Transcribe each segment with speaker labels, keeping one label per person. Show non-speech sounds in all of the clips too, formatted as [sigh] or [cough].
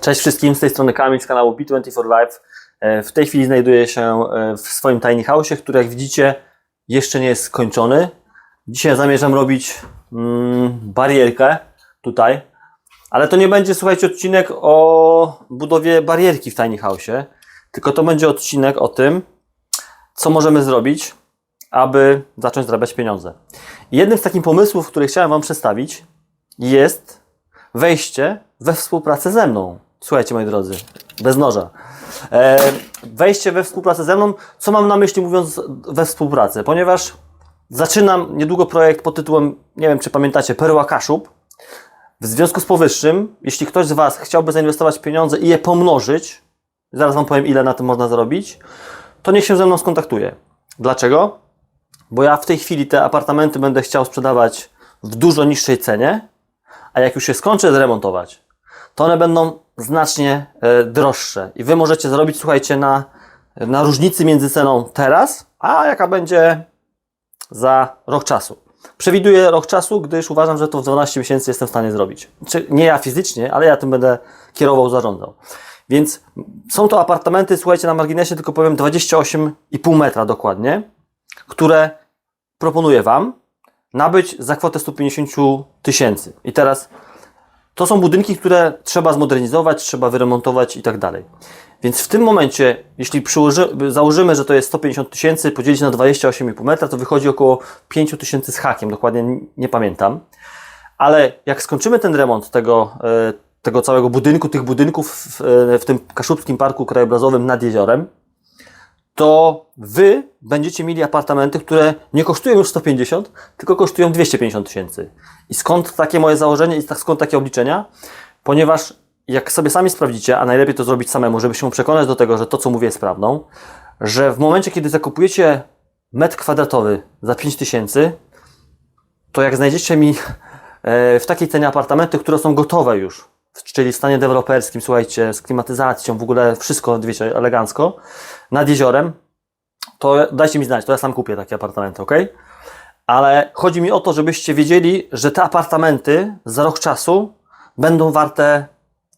Speaker 1: Cześć wszystkim, z tej strony Kamil z kanału B24 Live. E, W tej chwili znajduję się e, w swoim tiny house, który jak widzicie jeszcze nie jest skończony. Dzisiaj zamierzam robić mm, barierkę tutaj, ale to nie będzie, słuchajcie, odcinek o budowie barierki w tiny house, tylko to będzie odcinek o tym, co możemy zrobić, aby zacząć zarabiać pieniądze. Jednym z takich pomysłów, który chciałem Wam przedstawić, jest wejście we współpracę ze mną. Słuchajcie, moi drodzy, bez noża. E, wejście we współpracę ze mną. Co mam na myśli mówiąc we współpracę? Ponieważ zaczynam niedługo projekt pod tytułem, nie wiem czy pamiętacie, Perła Kaszub. W związku z powyższym, jeśli ktoś z Was chciałby zainwestować pieniądze i je pomnożyć, zaraz Wam powiem ile na tym można zarobić, to niech się ze mną skontaktuje. Dlaczego? Bo ja w tej chwili te apartamenty będę chciał sprzedawać w dużo niższej cenie, a jak już się skończę zremontować, to one będą znacznie e, droższe. I Wy możecie zrobić, słuchajcie, na, na różnicy między ceną teraz, a jaka będzie za rok czasu. Przewiduję rok czasu, gdyż uważam, że to w 12 miesięcy jestem w stanie zrobić. Czy nie ja fizycznie, ale ja tym będę kierował, zarządzał. Więc są to apartamenty, słuchajcie, na marginesie tylko powiem 28,5 metra dokładnie, które proponuję Wam nabyć za kwotę 150 tysięcy. I teraz to są budynki, które trzeba zmodernizować, trzeba wyremontować i tak dalej. Więc w tym momencie, jeśli założymy, że to jest 150 tysięcy, podzielić na 28,5 metra, to wychodzi około 5 tysięcy z hakiem, dokładnie nie- nie pamiętam. Ale jak skończymy ten remont tego, e, tego całego budynku, tych budynków w, e, w tym Kaszubskim Parku Krajobrazowym nad jeziorem, to Wy będziecie mieli apartamenty, które nie kosztują już 150, tylko kosztują 250 tysięcy. I skąd takie moje założenie i tak- skąd takie obliczenia? Ponieważ jak sobie sami sprawdzicie, a najlepiej to zrobić samemu, żeby się przekonać do tego, że to, co mówię, jest prawdą, że w momencie, kiedy zakupujecie metr kwadratowy za 5 tysięcy, to jak znajdziecie mi e, w takiej cenie apartamenty, które są gotowe już, czyli w stanie deweloperskim, słuchajcie, z klimatyzacją, w ogóle wszystko, wiecie, elegancko, nad jeziorem, to dajcie mi znać, to ja sam kupię takie apartamenty, ok? Ale chodzi mi o to, żebyście wiedzieli, że te apartamenty za rok czasu będą warte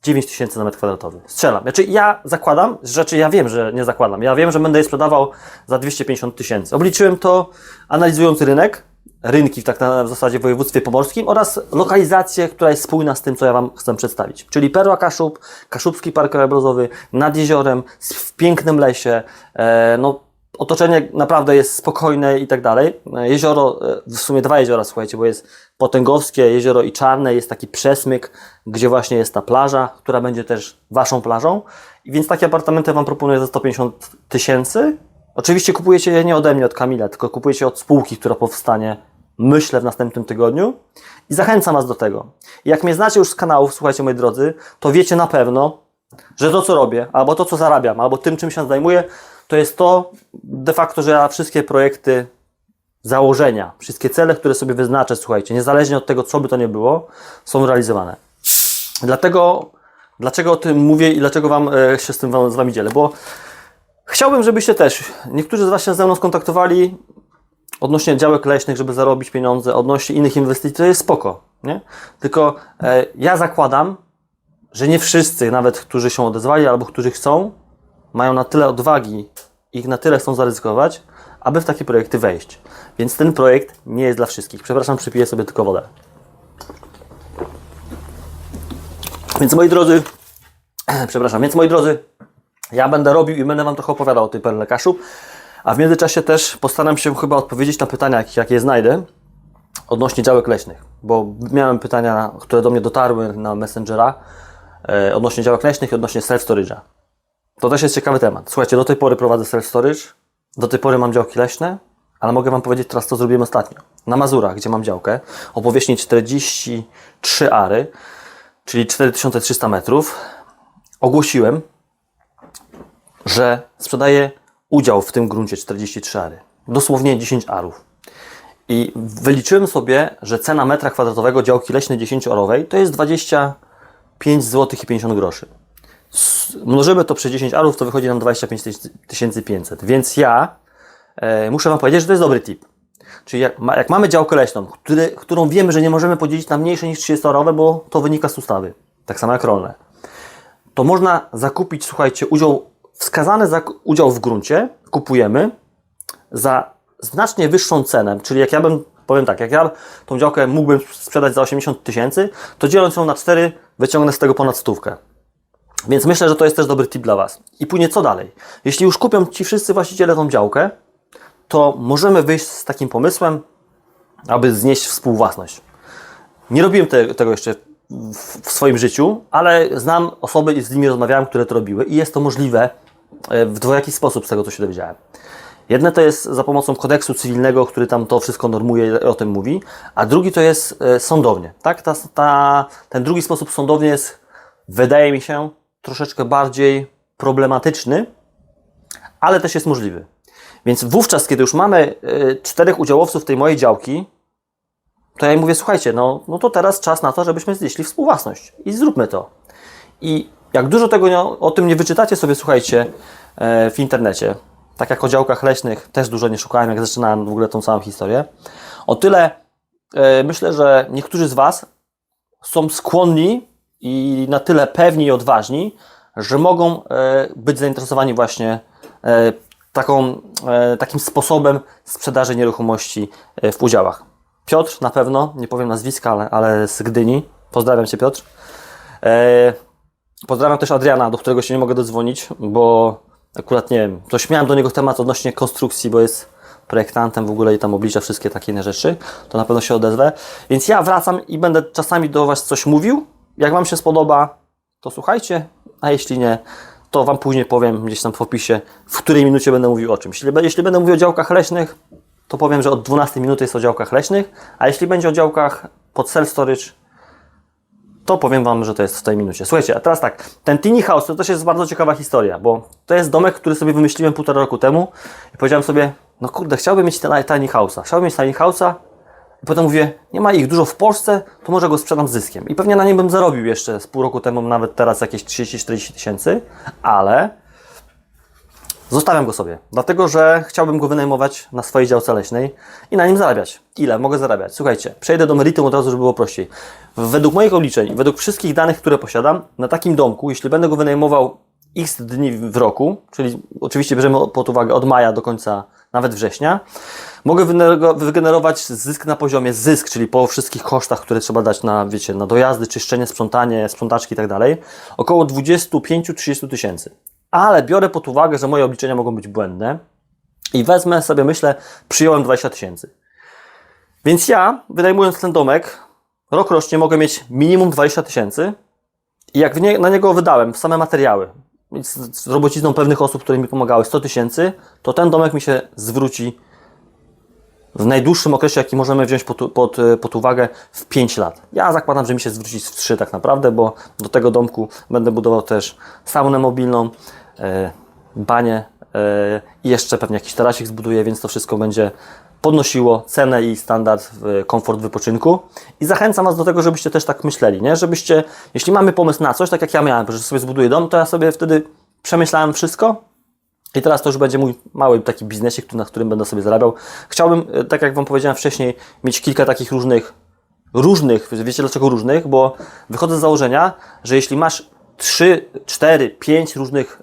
Speaker 1: 9 tysięcy na metr kwadratowy. Strzelam. Znaczy ja zakładam, rzeczy ja wiem, że nie zakładam. Ja wiem, że będę je sprzedawał za 250 tysięcy. Obliczyłem to analizując rynek, rynki tak na w zasadzie w województwie pomorskim oraz lokalizację, która jest spójna z tym, co ja Wam chcę przedstawić. Czyli Perła Kaszub, Kaszubski Park Krajobrazowy, nad jeziorem, w pięknym lesie, e, no otoczenie naprawdę jest spokojne i tak dalej. E, Jezioro, e, w sumie dwa jeziora, słuchajcie, bo jest Potęgowskie jezioro i Czarne, jest taki przesmyk, gdzie właśnie jest ta plaża, która będzie też Waszą plażą. I więc takie apartamenty Wam proponuję za 150 tysięcy. Oczywiście kupujecie je nie ode mnie, od Kamila, tylko kupujecie od spółki, która powstanie, myślę, w następnym tygodniu. I zachęcam Was do tego. Jak mnie znacie już z kanałów, słuchajcie, moi drodzy, to wiecie na pewno, że to, co robię, albo to, co zarabiam, albo tym, czym się zajmuję, to jest to de facto, że ja wszystkie projekty, założenia, wszystkie cele, które sobie wyznaczę, słuchajcie, niezależnie od tego, co by to nie było, są realizowane. Dlatego, dlaczego o tym mówię i dlaczego Wam e, się z tym z Wami dzielę? Bo chciałbym, żebyście też, niektórzy z Was się ze mną skontaktowali odnośnie działek leśnych, żeby zarobić pieniądze, odnośnie innych inwestycji, to jest spoko, nie? Tylko e, ja zakładam, że nie wszyscy, nawet którzy się odezwali albo którzy chcą, mają na tyle odwagi i na tyle chcą zaryzykować, aby w takie projekty wejść. Więc ten projekt nie jest dla wszystkich. Przepraszam, przypiję sobie tylko wodę. Więc moi drodzy, [clears throat] przepraszam, więc moi drodzy, ja będę robił i będę Wam trochę opowiadał o tej perle Kaszub, a w międzyczasie też postaram się chyba odpowiedzieć na pytania, jak- jakie znajdę odnośnie działek leśnych, bo miałem pytania, które do mnie dotarły na Messengera e, odnośnie działek leśnych i odnośnie self-storage'a. To też jest ciekawy temat. Słuchajcie, do tej pory prowadzę self-storage, do tej pory mam działki leśne, ale mogę Wam powiedzieć teraz, co zrobiłem ostatnio. Na Mazurach, gdzie mam działkę, o powierzchni 43 ary, czyli 4300 metrów, ogłosiłem, że sprzedaję udział w tym gruncie 43 ary. Dosłownie 10 arów. I wyliczyłem sobie, że cena metra kwadratowego działki leśnej 10-arowej to jest 25 zł i 50 groszy. Mnożymy to przez 10 arów, to wychodzi nam 25 500. Więc ja e, muszę Wam powiedzieć, że to jest dobry tip. Czyli jak, jak mamy działkę leśną, który, którą wiemy, że nie możemy podzielić na mniejsze niż 30-arowe, bo to wynika z ustawy. Tak samo jak rolne to można zakupić, słuchajcie, udział, wskazany zak- udział w gruncie, kupujemy za znacznie wyższą cenę, czyli jak ja bym, powiem tak, jak ja tą działkę mógłbym sprzedać za 80 tysięcy, to dzieląc ją na 4, wyciągnę z tego ponad stówkę. Więc myślę, że to jest też dobry tip dla Was. I później co dalej? Jeśli już kupią Ci wszyscy właściciele tą działkę, to możemy wyjść z takim pomysłem, aby znieść współwłasność. Nie robiłem te, tego jeszcze w, swoim życiu, ale znam osoby i z nimi rozmawiałem, które to robiły i jest to możliwe e, w dwojaki sposób z tego, co się dowiedziałem. Jedne to jest za pomocą kodeksu cywilnego, który tam to wszystko normuje o tym mówi, a drugi to jest e, sądownie. Tak? Ta, ta, ten drugi sposób sądownie jest, wydaje mi się, troszeczkę bardziej problematyczny, ale też jest możliwy. Więc wówczas, kiedy już mamy e, czterech udziałowców tej mojej działki, to ja im mówię, słuchajcie, no, no to teraz czas na to, żebyśmy znieśli współwłasność i zróbmy to. I jak dużo tego nie, o tym nie wyczytacie sobie, słuchajcie, e, w internecie, tak jak o działkach leśnych, też dużo nie szukałem, jak zaczynałem w ogóle tą całą historię, o tyle e, myślę, że niektórzy z Was są skłonni i na tyle pewni i odważni, że mogą e, być zainteresowani właśnie taką, takim sposobem sprzedaży nieruchomości w udziałach. Piotr na pewno, nie powiem nazwiska, ale, ale z Gdyni. Pozdrawiam Cię Piotr. E, pozdrawiam też Adriana, do którego się nie mogę dodzwonić, bo akurat nie wiem, to śmiałem do niego temat odnośnie konstrukcji, bo jest projektantem w ogóle i tam oblicza wszystkie takie inne rzeczy, to na pewno się odezwę. Więc ja wracam i będę czasami do Was coś mówił. Jak Wam się spodoba, to słuchajcie, a jeśli nie, to Wam później powiem gdzieś tam w opisie, w której minucie będę mówił o czymś. Jeśli, jeśli będę mówił o działkach leśnych, to powiem, że od 12 minuty jest o działkach leśnych, a jeśli będzie o działkach pod self-storage, to powiem Wam, że to jest w tej minucie. Słuchajcie, a teraz tak, ten tiny house to też jest bardzo ciekawa historia, bo to jest domek, który sobie wymyśliłem półtora roku temu i powiedziałem sobie, no kurde, chciałbym mieć ten tiny house'a, chciałbym mieć tiny house'a i potem mówię, nie ma ich dużo w Polsce, to może go sprzedam z zyskiem. I pewnie na nim bym zarobił jeszcze z pół roku temu, nawet teraz jakieś 30-40 tysięcy, ale Zostawiam go sobie, dlatego że chciałbym go wynajmować na swojej działce leśnej i na nim zarabiać. Ile mogę zarabiać? Słuchajcie, przejdę do meritum od razu, żeby było prościej. Według moich obliczeń, według wszystkich danych, które posiadam, na takim domku, jeśli będę go wynajmował x dni w roku, czyli oczywiście bierzemy pod uwagę od maja do końca nawet września, mogę wygenerować- zysk na poziomie zysk, czyli po wszystkich kosztach, które trzeba dać na, wiecie, na dojazdy, czyszczenie, sprzątanie, sprzątaczki i tak dalej, około 25-30 tysięcy ale biorę pod uwagę, że moje obliczenia mogą być błędne i wezmę sobie, myślę, przyjąłem 20 tysięcy. Więc ja, wynajmując ten domek, rok rocznie mogę mieć minimum 20 tysięcy i jak nie, na niego wydałem same materiały, z, z robocizną pewnych osób, które mi pomagały, 100 tysięcy, to ten domek mi się zwróci w najdłuższym okresie, jaki możemy wziąć pod, pod, pod uwagę, w 5 lat. Ja zakładam, że mi się zwróci w 3 tak naprawdę, bo do tego domku będę budował też saunę mobilną, banie e, i jeszcze pewnie jakiś tarasik zbuduję, więc to wszystko będzie podnosiło cenę i standard, e, komfort wypoczynku. I zachęcam Was do tego, żebyście też tak myśleli, nie? Żebyście, jeśli mamy pomysł na coś, tak jak ja miałem, że sobie zbuduję dom, to ja sobie wtedy przemyślałem wszystko, i teraz to już będzie mój mały taki biznesik, na którym będę sobie zarabiał. Chciałbym, e, tak jak Wam powiedziałem wcześniej, mieć kilka takich różnych, różnych, wiecie dlaczego różnych? Bo wychodzę z założenia, że jeśli masz 3, 4, 5 różnych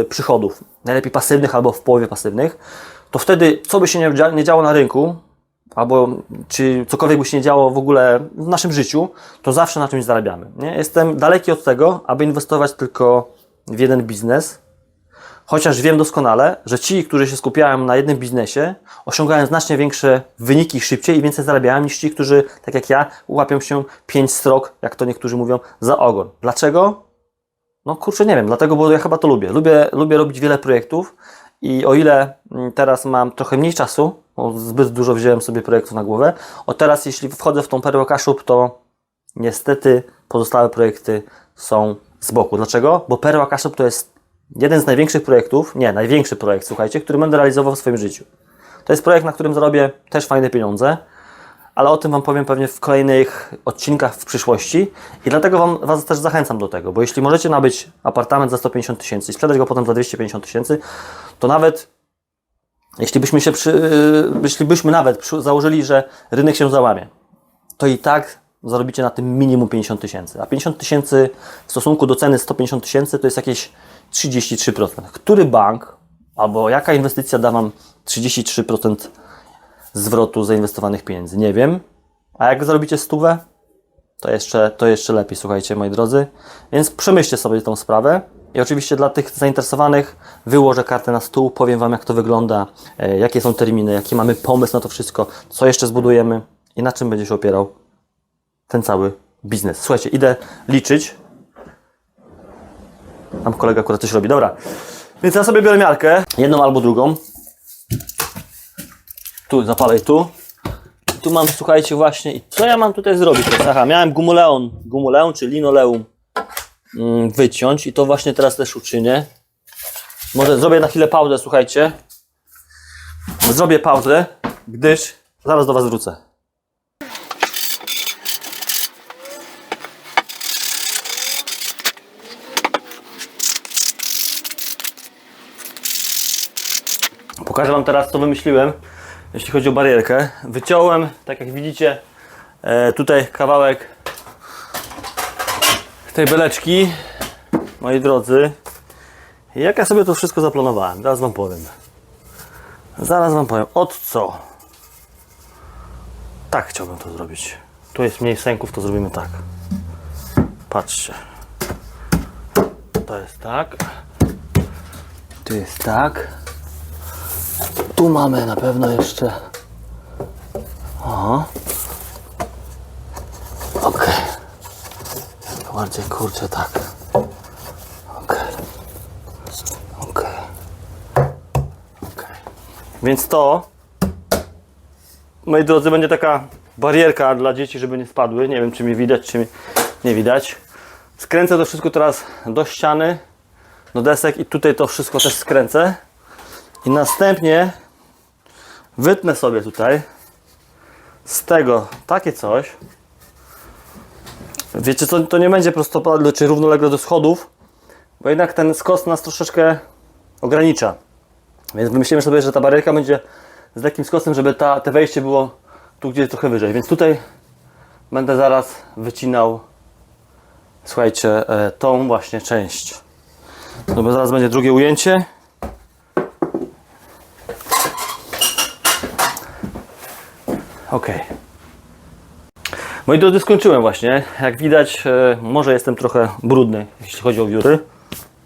Speaker 1: e, przychodów, najlepiej pasywnych albo w połowie pasywnych, to wtedy, co by się nie, nie działo na rynku, albo czy cokolwiek by się nie działo w ogóle w naszym życiu, to zawsze na czymś zarabiamy. Nie? Jestem daleki od tego, aby inwestować tylko w jeden biznes, Chociaż wiem doskonale, że ci, którzy się skupiają na jednym biznesie, osiągają znacznie większe wyniki szybciej i więcej zarabiają niż ci, którzy, tak jak ja, łapią się pięć strok, jak to niektórzy mówią, za ogon. Dlaczego? No kurczę, nie wiem, dlatego, bo ja chyba to lubię. Lubię, lubię robić wiele projektów i o ile mm, teraz mam trochę mniej czasu, bo zbyt dużo wziąłem sobie projektów na głowę, o teraz jeśli wchodzę w tą perłę Kaszub, to niestety pozostałe projekty są z boku. Dlaczego? Bo Perła Kaszub to jest jeden z największych projektów, nie, największy projekt, słuchajcie, który będę realizował w swoim życiu. To jest projekt, na którym zarobię też fajne pieniądze, ale o tym Wam powiem pewnie w kolejnych odcinkach w przyszłości i dlatego wam, Was też zachęcam do tego, bo jeśli możecie nabyć apartament za 150 tysięcy i sprzedać go potem za 250 tysięcy, to nawet jeśli byśmy się przy, jeśli byśmy nawet przy, założyli, że rynek się załamie, to i tak zarobicie na tym minimum 50 tysięcy. A 50 tysięcy w stosunku do ceny 150 tysięcy to jest jakieś 33%. Który bank albo jaka inwestycja da Wam 33% zwrotu zainwestowanych pieniędzy? Nie wiem. A jak zarobicie stówę, to jeszcze, to jeszcze lepiej, słuchajcie, moi drodzy. Więc przemyślcie sobie tą sprawę. I oczywiście dla tych zainteresowanych wyłożę kartę na stół, powiem Wam, jak to wygląda, e, jakie są terminy, jaki mamy pomysł na to wszystko, co jeszcze zbudujemy i na czym będzie się opierał ten cały biznes. Słuchajcie, idę liczyć. Tam kolega akurat coś robi. Dobra. Więc ja sobie biorę miarkę, jedną albo drugą. Tu, zapalaj tu. Tu mam, słuchajcie, właśnie. I co ja mam tutaj zrobić? Aha, miałem gumuleon, gumuleon czy linoleum mm, wyciąć i to właśnie teraz też uczynię. Może zrobię na chwilę pauzę, słuchajcie. Zrobię pauzę, gdyż zaraz do Was wrócę. Pokażę Wam teraz, co wymyśliłem, jeśli chodzi o barierkę. Wyciąłem, tak jak widzicie, e, tutaj kawałek tej beleczki, moi drodzy. Jak ja sobie to wszystko zaplanowałem, zaraz Wam powiem. Zaraz Wam powiem, od co? Tak chciałbym to zrobić. Tu jest mniej sęków, to zrobimy tak. Patrzcie. To jest tak. Tu jest tak. Tu mamy na pewno jeszcze. O. Okej. To Bardziej kurczę tak. Okej. Okej. Okej. Więc to, moi drodzy, będzie taka barierka dla dzieci, żeby nie spadły. Nie wiem, czy mi widać, czy mi nie widać. Skręcę to wszystko teraz do ściany, do desek i tutaj to wszystko też skręcę. I następnie wytnę sobie tutaj z tego takie coś. Wiecie co, to nie będzie prostopadle czy równolegle do schodów, bo jednak ten skos nas troszeczkę ogranicza. Więc wymyślimy sobie, że ta barierka będzie z lekkim skosem, żeby ta, te wejście było tu gdzieś trochę wyżej. Więc tutaj będę zaraz wycinał, słuchajcie, e, tą właśnie część. No bo zaraz będzie drugie ujęcie. Ok. Moi drodzy, skończyłem właśnie. Jak widać, e, może jestem trochę brudny, jeśli chodzi o wióry,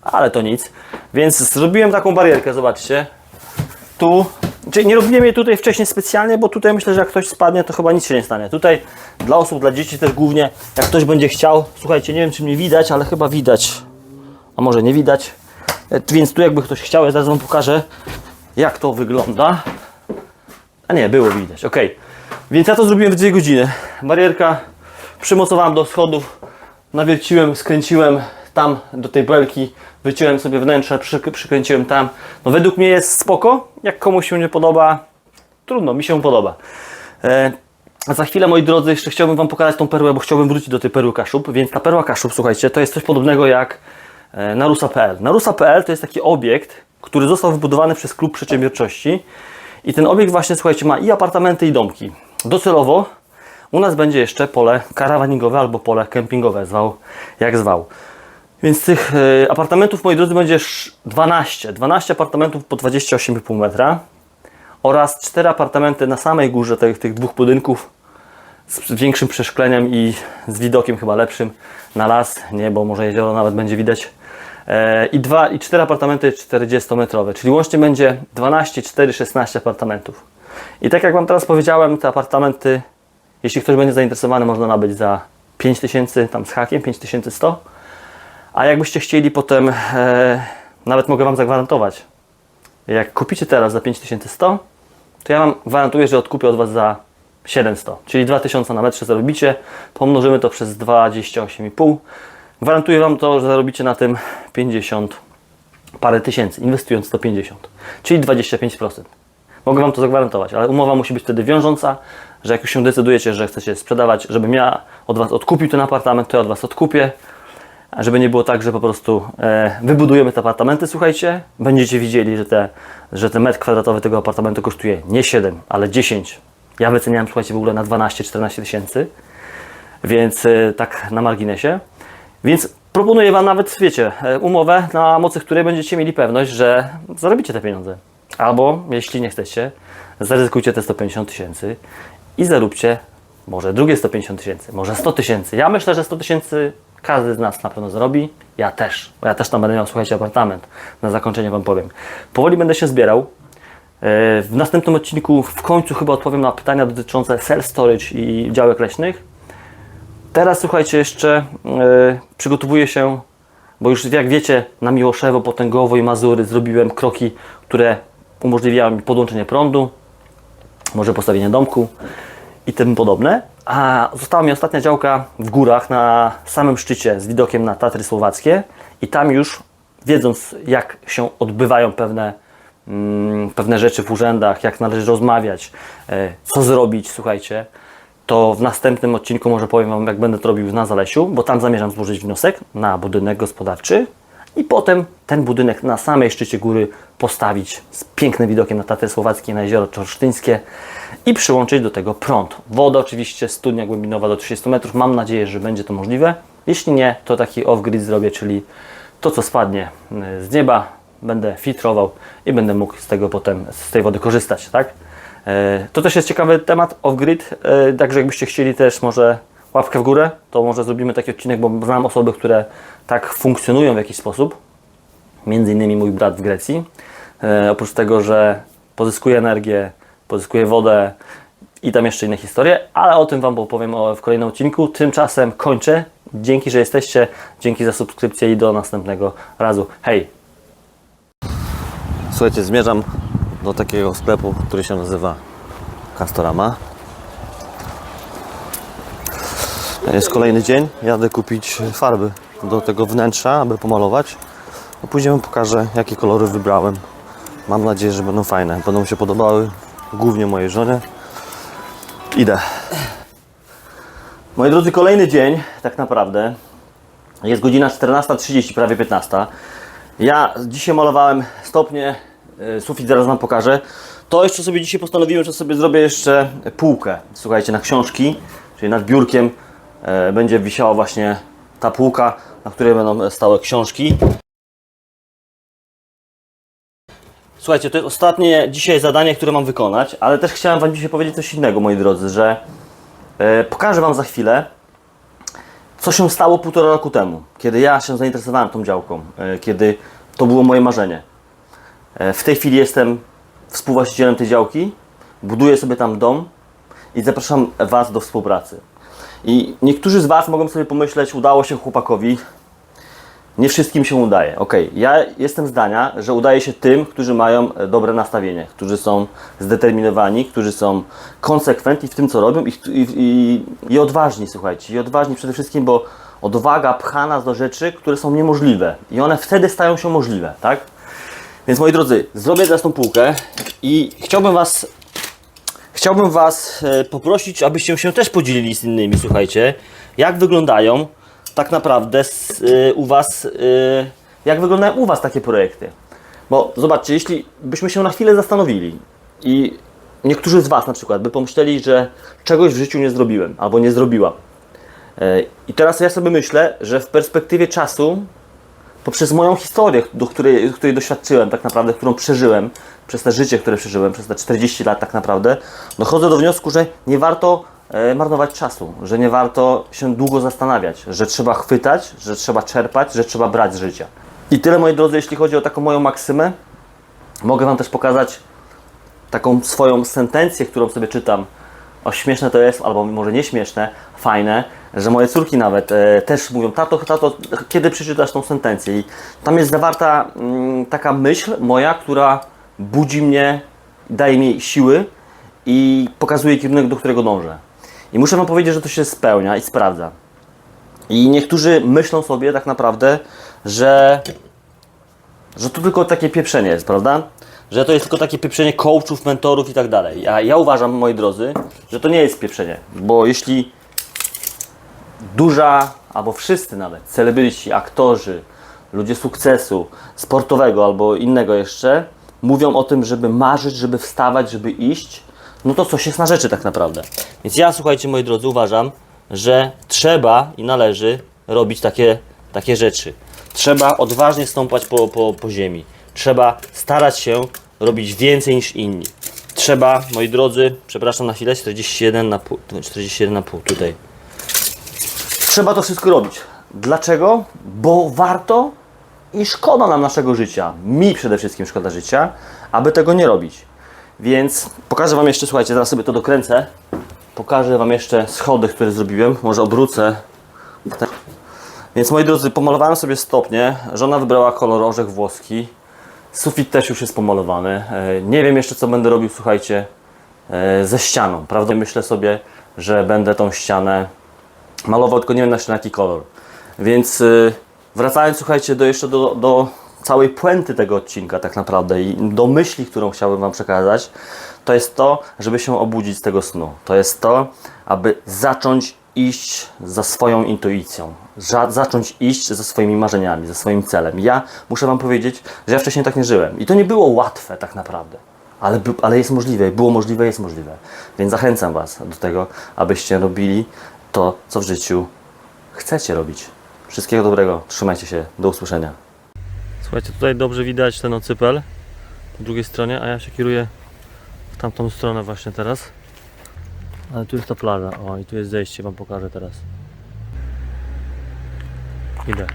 Speaker 1: ale to nic. Więc zrobiłem taką barierkę, zobaczcie. Tu, czyli nie robiłem jej tutaj wcześniej specjalnie, bo tutaj myślę, że jak ktoś spadnie, to chyba nic się nie stanie. Tutaj dla osób, dla dzieci też głównie, jak ktoś będzie chciał, słuchajcie, nie wiem czy mnie widać, ale chyba widać, a może nie widać. E, Więc tu jakby ktoś chciał, ja zaraz Wam pokażę, jak to wygląda. A nie, było widać, ok. Więc ja to zrobiłem w 2 godziny. Barierka przymocowałem do schodów, nawierciłem, skręciłem tam do tej belki, wyciąłem sobie wnętrze, przy, przykręciłem tam. No według mnie jest spoko, jak komuś się nie podoba, trudno, mi się podoba. E, za chwilę, moi drodzy, jeszcze chciałbym Wam pokazać tą perłę, bo chciałbym wrócić do tej perły Kaszub. Więc ta perła Kaszub, słuchajcie, to jest coś podobnego jak e, Narusa.pl. Narusa.pl to jest taki obiekt, który został wybudowany przez Klub Przedsiębiorczości. I ten obiekt właśnie, słuchajcie, ma i apartamenty, i domki. Docelowo u nas będzie jeszcze pole karawaningowe albo pole kempingowe, zwał jak zwał. Więc tych e, apartamentów, moi drodzy, będzie sz- 12. 12 apartamentów po 28,5 metra oraz 4 apartamenty na samej górze tych, tych dwóch budynków z większym przeszkleniem i z widokiem chyba lepszym na las, niebo, może jezioro nawet będzie widać. E, I, dwa, I 4 apartamenty 40-metrowe, czyli łącznie będzie 12, 4, 16 apartamentów. I tak jak Wam teraz powiedziałem, te apartamenty, jeśli ktoś będzie zainteresowany, można nabyć za 5000 tam z hakiem, 5100. A jakbyście chcieli potem, e, nawet mogę Wam zagwarantować, jak kupicie teraz za 5100, to ja Wam gwarantuję, że odkupię od Was za 700, czyli 2000 na metrze zarobicie, pomnożymy to przez 28,5. Gwarantuję Wam to, że zarobicie na tym 50 parę tysięcy, inwestując 150, czyli 25%. Mogę Wam to zagwarantować, ale umowa musi być wtedy wiążąca, że jak już się decydujecie, że chcecie sprzedawać, żebym ja od Was odkupił ten apartament, to ja od Was odkupię. Żeby nie było tak, że po prostu e, wybudujemy te apartamenty, słuchajcie, będziecie widzieli, że, te, że ten metr kwadratowy tego apartamentu kosztuje nie 7, ale 10. Ja wyceniałem, słuchajcie, w ogóle na 12-14 tysięcy. Więc y, tak na marginesie. Więc proponuję Wam nawet, wiecie, e, umowę, na mocy której będziecie mieli pewność, że zarobicie te pieniądze. Albo, jeśli nie chcecie, zaryzykujcie te 150 tysięcy i zaróbcie może drugie 150 tysięcy, może 100 tysięcy. Ja myślę, że 100 tysięcy każdy z nas na pewno zrobi. Ja też, bo ja też tam będę miał, słuchajcie, apartament. Na zakończenie Wam powiem. Powoli będę się zbierał. E, W następnym odcinku w końcu chyba odpowiem na pytania dotyczące self-storage i działek leśnych. Teraz słuchajcie, jeszcze e, przygotowuję się, bo już jak wiecie, na Miłoszewo, Potęgowo i Mazury zrobiłem kroki, które umożliwiały mi podłączenie prądu, może postawienie domku i tym podobne. A została mi ostatnia działka w górach na samym szczycie z widokiem na Tatry Słowackie i tam już wiedząc jak się odbywają pewne, mm, pewne rzeczy w urzędach, jak należy rozmawiać, e, co zrobić, słuchajcie, to w następnym odcinku może powiem Wam, jak będę to robił na Zalesiu, bo tam zamierzam złożyć wniosek na budynek gospodarczy i potem ten budynek na samej szczycie góry postawić z pięknym widokiem na Tatry Słowackie na jezioro Czorsztyńskie i przyłączyć do tego prąd. Woda oczywiście, studnia głębinowa do 30 metrów. Mam nadzieję, że będzie to możliwe. Jeśli nie, to taki off-grid zrobię, czyli to, co spadnie y, z nieba, będę filtrował i będę mógł z tego potem, z tej wody korzystać, tak? E, To też jest ciekawy temat off-grid, e, także jakbyście chcieli też może łapkę w górę, to może zrobimy taki odcinek, bo znam osoby, które tak funkcjonują w jakiś sposób. Między innymi mój brat w Grecji. E, oprócz tego, że pozyskuje energię, pozyskuje wodę i tam jeszcze inne historie, ale o tym Wam opowiem w kolejnym odcinku. Tymczasem kończę. Dzięki, że jesteście. Dzięki za subskrypcję i do następnego razu. Hej! Słuchajcie, zmierzam do takiego sklepu, który się nazywa Castorama. Jest kolejny dzień. Jadę kupić farby do tego wnętrza, aby pomalować. A później Wam pokażę, jakie kolory wybrałem. Mam nadzieję, że będą fajne. Będą się podobały głównie mojej żonie. Idę. Moi drodzy, kolejny dzień, tak naprawdę. Jest godzina 14.30, prawie 15. Ja dzisiaj malowałem stopnie, y, sufit zaraz Wam pokażę. To jeszcze sobie dzisiaj postanowiłem, że sobie zrobię jeszcze półkę. Słuchajcie, na książki, czyli nad biurkiem e, będzie wisiała właśnie ta półka, na której będą stałe książki. Słuchajcie, to jest ostatnie dzisiaj zadanie, które mam wykonać, ale też chciałem Wam dzisiaj powiedzieć coś innego, moi drodzy, że e, pokażę Wam za chwilę, co się stało półtora roku temu, kiedy ja się zainteresowałem tą działką, e, kiedy to było moje marzenie. E, w tej chwili jestem współwłaścicielem tej działki, buduję sobie tam dom i zapraszam Was do współpracy. I niektórzy z Was mogą sobie pomyśleć, udało się chłopakowi, nie wszystkim się udaje. Ok, ja jestem zdania, że udaje się tym, którzy mają e, dobre nastawienie, którzy są zdeterminowani, którzy są konsekwentni w tym, co robią i, i, i, i odważni, słuchajcie. I odważni przede wszystkim, bo odwaga pcha nas do rzeczy, które są niemożliwe. I one wtedy stają się możliwe, tak? Więc moi drodzy, zrobię teraz tą półkę i chciałbym Was Chciałbym Was e, poprosić, abyście się też podzielili z innymi, słuchajcie, jak wyglądają tak naprawdę s- y, u Was, y, jak wyglądają u Was takie projekty. Bo zobaczcie, jeśli byśmy się na chwilę zastanowili i niektórzy z Was na przykład by pomyśleli, że czegoś w życiu nie zrobiłem albo nie zrobiłam. E, I teraz ja sobie myślę, że w perspektywie czasu poprzez moją historię, do której, której doświadczyłem tak naprawdę, którą przeżyłem, przez te życie, które przeżyłem, przez te 40 lat tak naprawdę, dochodzę do wniosku, że nie warto e, marnować czasu, że nie warto się długo zastanawiać, że trzeba chwytać, że trzeba czerpać, że trzeba brać z życia. I tyle moi drodzy, jeśli chodzi o taką moją maksymę. Mogę Wam też pokazać taką swoją sentencję, którą sobie czytam. O śmieszne to jest, albo może nieśmieszne, fajne, że moje córki nawet e, też mówią, tato, tato, kiedy przeczytasz tą sentencję? I tam jest zawarta mm, taka myśl moja, która budzi mnie, daje mi siły i pokazuje kierunek, do którego dążę. I muszę Wam powiedzieć, że to się spełnia i sprawdza. I niektórzy myślą sobie tak naprawdę, że że to tylko takie pieprzenie jest, prawda? Że to jest tylko takie pieprzenie coachów, mentorów i tak dalej. A ja uważam, moi drodzy, że to nie jest pieprzenie, bo jeśli duża, albo wszyscy nawet, celebryci, aktorzy, ludzie sukcesu sportowego albo innego jeszcze, mówią o tym, żeby marzyć, żeby wstawać, żeby iść, no to coś jest na rzeczy tak naprawdę. Więc ja, słuchajcie, moi drodzy, uważam, że trzeba i należy robić takie, takie rzeczy. Trzeba odważnie stąpać po, po, po ziemi. Trzeba starać się robić więcej niż inni. Trzeba, moi drodzy, przepraszam na chwilę, 41 na pół, 41 na pół tutaj. Trzeba to wszystko robić. Dlaczego? Bo warto i szkoda nam naszego życia. Mi przede wszystkim szkoda życia, aby tego nie robić. Więc pokażę Wam jeszcze, słuchajcie, zaraz sobie to dokręcę. Pokażę Wam jeszcze schody, które zrobiłem. Może obrócę. Tak. Więc moi drodzy, pomalowałem sobie stopnie. Żona wybrała kolor orzech włoski. Sufit też już jest pomalowany. E, Nie wiem jeszcze, co będę robił, słuchajcie, e, ze ścianą. Prawda? Myślę sobie, że będę tą ścianę malował, tylko nie wiem na jaki kolor. Więc y, wracając, słuchajcie, do jeszcze do, do całej puenty tego odcinka tak naprawdę i do myśli, którą chciałbym Wam przekazać, to jest to, żeby się obudzić z tego snu. To jest to, aby zacząć iść za swoją intuicją, za, zacząć iść za swoimi marzeniami, za swoim celem. Ja muszę Wam powiedzieć, że ja wcześniej tak nie żyłem i to nie było łatwe tak naprawdę. Ale, ale jest możliwe, było możliwe, jest możliwe. Więc zachęcam Was do tego, abyście robili to, co w życiu chcecie robić. Wszystkiego dobrego, trzymajcie się, do usłyszenia. Słuchajcie, tutaj dobrze widać ten ocypel po drugiej stronie, a ja się kieruję w tamtą stronę właśnie teraz. Ale tu jest ta plaża, o i tu jest zejście, Wam pokażę teraz. Idę.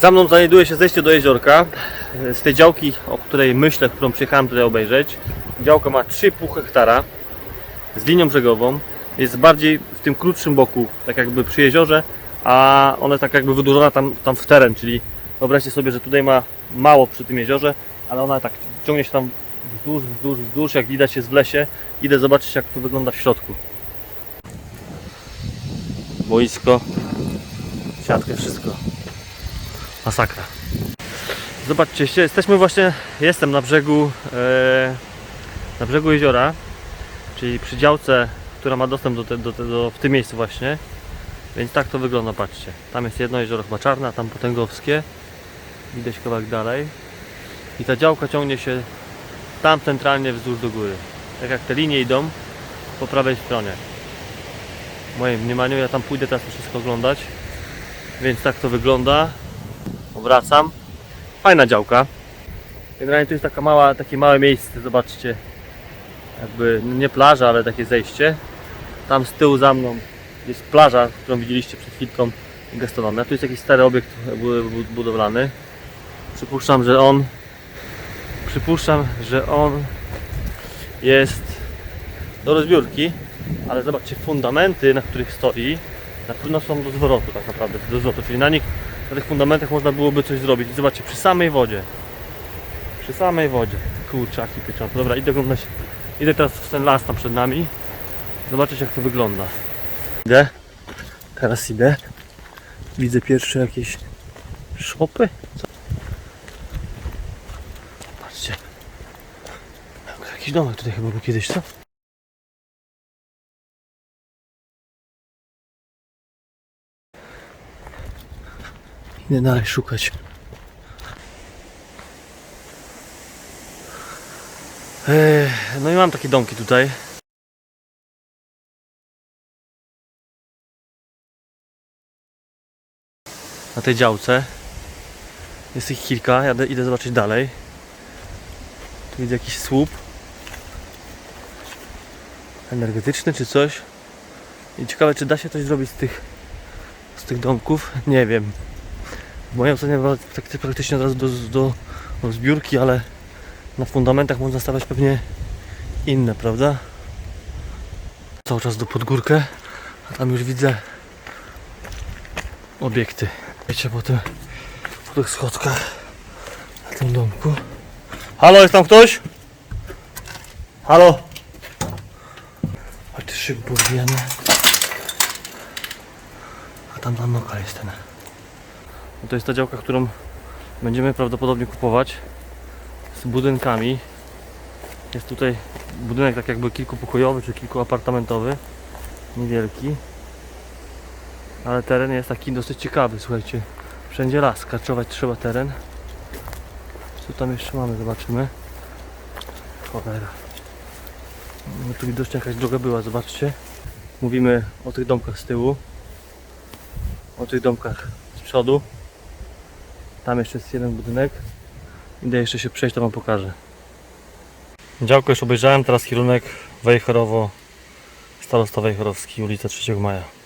Speaker 1: Za mną znajduje się zejście do jeziorka. Z tej działki, o której myślę, którą przyjechałem tutaj obejrzeć. Działka ma 3,5 hektara z linią brzegową. Jest bardziej w tym krótszym boku, tak jakby przy jeziorze, a ona tak jakby wydłużona tam, tam w teren, czyli wyobraźcie sobie, że tutaj ma mało przy tym jeziorze, ale ona tak ciągnie się tam wzdłuż, wzdłuż, wzdłuż, jak widać jest w lesie. Idę zobaczyć jak to wygląda w środku. Boisko, siatkę, wszystko. Masakra. Zobaczcie, jesteśmy właśnie, jestem na brzegu, e, na brzegu jeziora, czyli przy działce, która ma dostęp do, te, do, te, do w tym miejscu właśnie. Więc tak to wygląda, patrzcie. Tam jest jedno jezioro chyba czarne, a tam potęgowskie. Widać kawałek dalej. I ta działka ciągnie się tam centralnie wzdłuż do góry. Tak jak te linie idą po prawej stronie. W moim mniemaniu ja tam pójdę teraz to wszystko oglądać. Więc tak to wygląda. Wracam. Fajna działka. Generalnie tu jest taka mała, takie małe miejsce, zobaczcie. Jakby no nie plaża, ale takie zejście. Tam z tyłu za mną jest plaża, którą widzieliście przed chwilką gestowana. Tu jest jakiś stary obiekt bu- bu- budowlany. Przypuszczam, że on przypuszczam, że on jest do rozbiórki, ale zobaczcie fundamenty, na których stoi, na pewno są do zwrotu tak naprawdę, do zwrotu, czyli na nich, na tych fundamentach można byłoby coś zrobić. I Zobaczcie, przy samej wodzie, przy samej wodzie, kurczaki pieczące. Dobra, idę oglądać, idę teraz w ten las tam przed nami, zobaczyć jak to wygląda. Idę, teraz idę, widzę pierwsze jakieś szopy. Co? Patrzcie, jakiś domek tutaj chyba był kiedyś, co? Idę dalej szukać. No i mam takie domki tutaj. Na tej działce. Jest ich kilka, idę zobaczyć dalej. Tu widzę jakiś słup. Energetyczny czy coś. I ciekawe czy da się coś zrobić z tych, z tych domków. Nie wiem. W mojej ocenie praktycznie od razu do, do, do zbiórki, ale na fundamentach można stawiać pewnie inne, prawda? Cały czas do podgórkę, a tam już widzę obiekty. Wiecie, po, tym, po tych schodkach na tym domku. Halo, jest tam ktoś? Halo? A ty szyby powbijane. A tam tam lokal jest ten. No To jest ta działka, którą będziemy prawdopodobnie kupować z budynkami. Jest tutaj budynek tak jakby kilkupokojowy czy kilkuapartamentowy, niewielki. Ale teren jest taki dosyć ciekawy, słuchajcie. Wszędzie las, karczować trzeba teren. Co tam jeszcze mamy, zobaczymy. Cholera. No tu widocznie jakaś droga była, zobaczcie. Mówimy o tych domkach z tyłu. o tych domkach z przodu. Tam jeszcze jest jeden budynek. Idę jeszcze się przejść, to Wam pokażę. Działko już obejrzałem, teraz kierunek Wejherowo, Starosta Wejherowski, ulica 3 Maja.